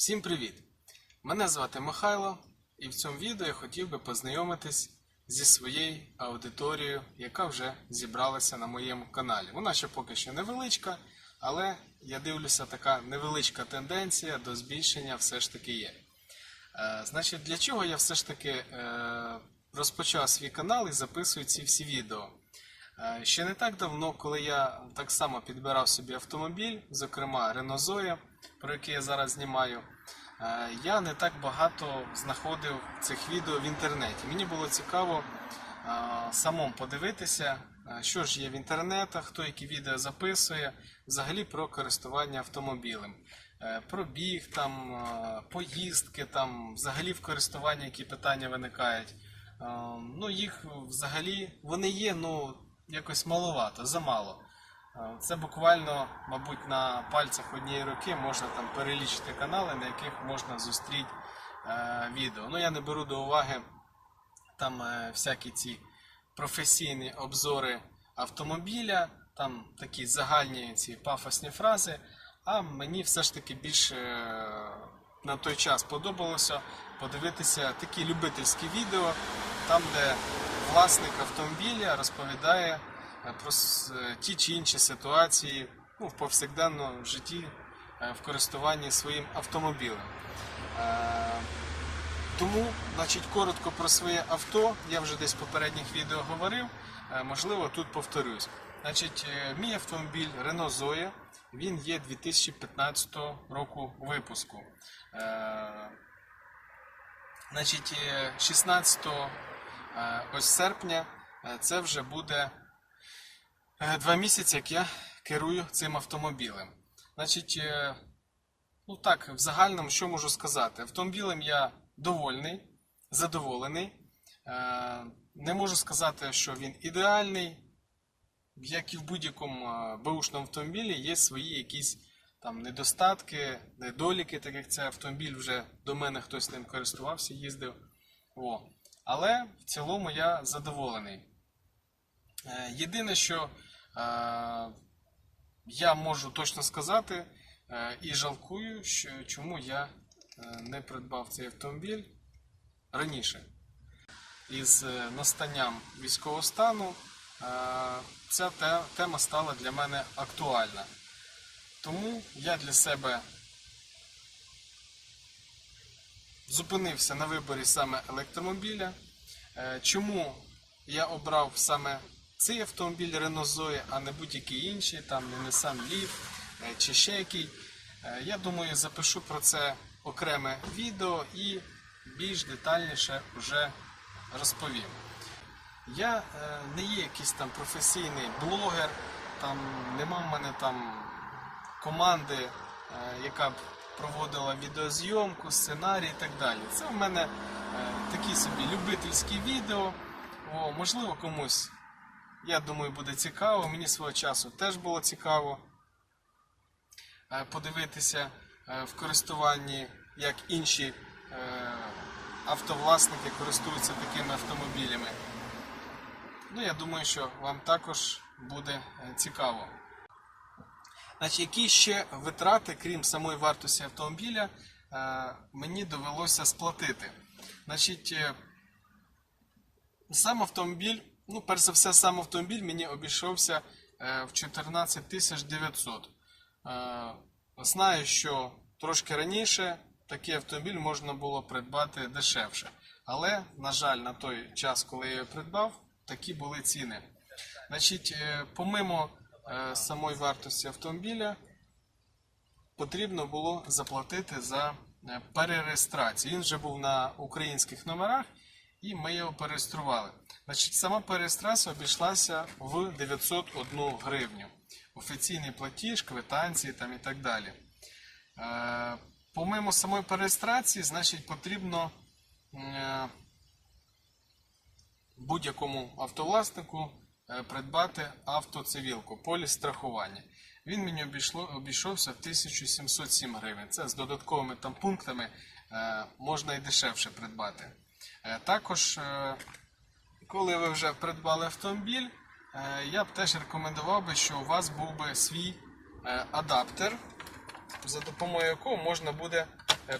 Всім привіт! Мене звати Михайло, і в цьому відео я хотів би познайомитись зі своєю аудиторією, яка вже зібралася на моєму каналі. Вона ще поки що невеличка, але я дивлюся, така невеличка тенденція до збільшення все ж таки є. Е, Значить, для чого я все ж таки е, розпочав свій канал і записую ці всі відео? Е, Ще не так давно, коли я так само підбирав собі автомобіль, зокрема Renault Zoe, про який я зараз знімаю, е, я не так багато знаходив цих відео в інтернеті. Мені було цікаво е, самому подивитися, е, що ж є в інтернетах, хто які відео записує, взагалі про користування автомобілем. Е, Про біг, там, поїздки, там, взагалі в користуванні які питання виникають. Ну, їх взагалі вони є, ну якось маловато, замало. Е, Це буквально, мабуть, на пальцях однієї руки можна там перелічити канали, на яких можна зустріти е, відео. Ну, я не беру до уваги там е, всякі ці професійні обзори автомобіля, там такі загальні ці пафосні фрази. А мені все ж таки більше на той час подобалося подивитися такі любительські відео, там, де власник автомобіля розповідає про е, ті чи інші ситуації ну, в повсякденному житті е, в користуванні своїм автомобілем. Е, тому, значить, коротко про своє авто, я вже десь в попередніх відео говорив, е, можливо, тут повторюсь. Значить, е, мій автомобіль Renault Zoe, він є 2015 року випуску. Е, Значить, е, 16 е, ось серпня е, це вже буде е, два місяці, як я керую цим автомобілем. Значить, е, Ну так, в загальному що можу сказати? Автомобілем я довольний, задоволений. Е, Не можу сказати, що він ідеальний. Як і в будь-якому е, беушному автомобілі, є свої якісь там недостатки, недоліки, так як це автомобіль вже до мене хтось ним користувався, їздив. О. Але в цілому я задоволений. Е, Єдине, що е, я можу точно сказати е, і жалкую, що чому я е, не придбав цей автомобіль раніше. Із е, настанням військового стану е, ця тема стала для мене актуальна. Тому я для себе зупинився на виборі саме електромобіля. Е, Чому я обрав саме цей автомобіль Renault Zoe, а не будь-який інший, там не Nissan Leaf е, чи ще який. Е, Я думаю, запишу про це окреме відео і більш детальніше вже розповім. Я е, не є якийсь там професійний блогер, там нема в мене там команди, яка б проводила відеозйомку, сценарій і так далі. Це в мене такі собі любительські відео. О, можливо, комусь, я думаю, буде цікаво. Мені свого часу теж було цікаво е, подивитися е, в користуванні, як інші е, автовласники користуються такими автомобілями. Ну, я думаю, що вам також буде цікаво. Значить, які ще витрати, крім самої вартості автомобіля, мені довелося сплатити. Значить, сам автомобіль, ну, перш за все, сам автомобіль мені обійшовся е, в 14 900. Е, Знаю, що трошки раніше такий автомобіль можна було придбати дешевше. Але, на жаль, на той час, коли я його придбав, такі були ціни. Значить, е, помимо самої вартості автомобіля, потрібно було заплатити за перереєстрацію. Він вже був на українських номерах, і ми його перереєстрували. Значить, сама перереєстрація обійшлася в 901 гривню. Офіційний платіж, квитанції там і так далі. Е, Помимо самої перереєстрації, значить, потрібно е, будь-якому автовласнику е, придбати автоцивілку, поліс страхування. Він мені обійшло, обійшовся в 1707 гривень. Це з додатковими там пунктами можна і дешевше придбати. Е, також, е, коли ви вже придбали автомобіль, е, я б теж рекомендував би, що у вас був би свій адаптер, за допомогою якого можна буде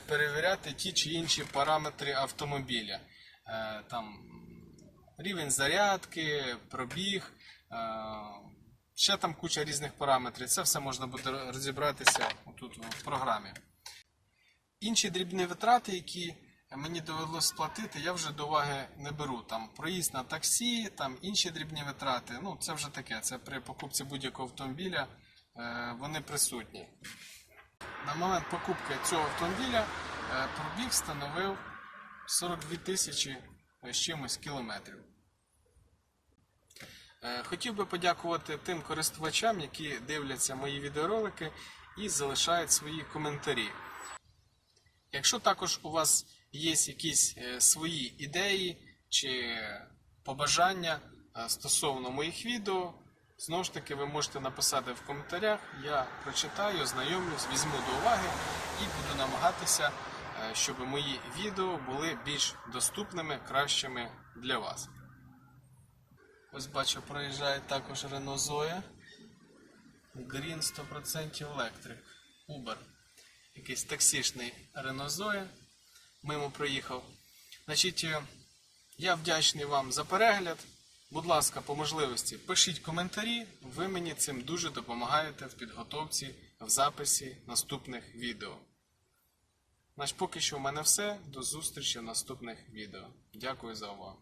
перевіряти ті чи інші параметри автомобіля. Там рівень зарядки, пробіг, ще там куча різних параметрів. Це все можна буде розібратися тут в програмі. Інші дрібні витрати, які мені довелося сплатити, я вже до уваги не беру. Там проїзд на таксі, там інші дрібні витрати. Ну, це вже таке. Це при покупці будь-якого автомобіля е, вони присутні. На момент покупки цього автомобіля е, пробіг становив 42 тисячі з чимось кілометрів. Е, Хотів би подякувати тим користувачам, які дивляться мої відеоролики і залишають свої коментарі. Якщо також у вас є якісь е, свої ідеї чи побажання е, стосовно моїх відео, знову ж таки ви можете написати в коментарях. Я прочитаю, ознайомлюсь, візьму до уваги і буду намагатися, е, щоб мої відео були більш доступними, кращими для вас. Ось бачу, проїжджає також Renault Zoe. Green 100% Electric. Uber. Якийсь таксішний Renault Zoe. Мимо проїхав. Значить, е, я вдячний вам за перегляд. Будь ласка, по можливості пишіть коментарі. Ви мені цим дуже допомагаєте в підготовці, в записі наступних відео. Значить, поки що в мене все. До зустрічі в наступних відео. Дякую за увагу.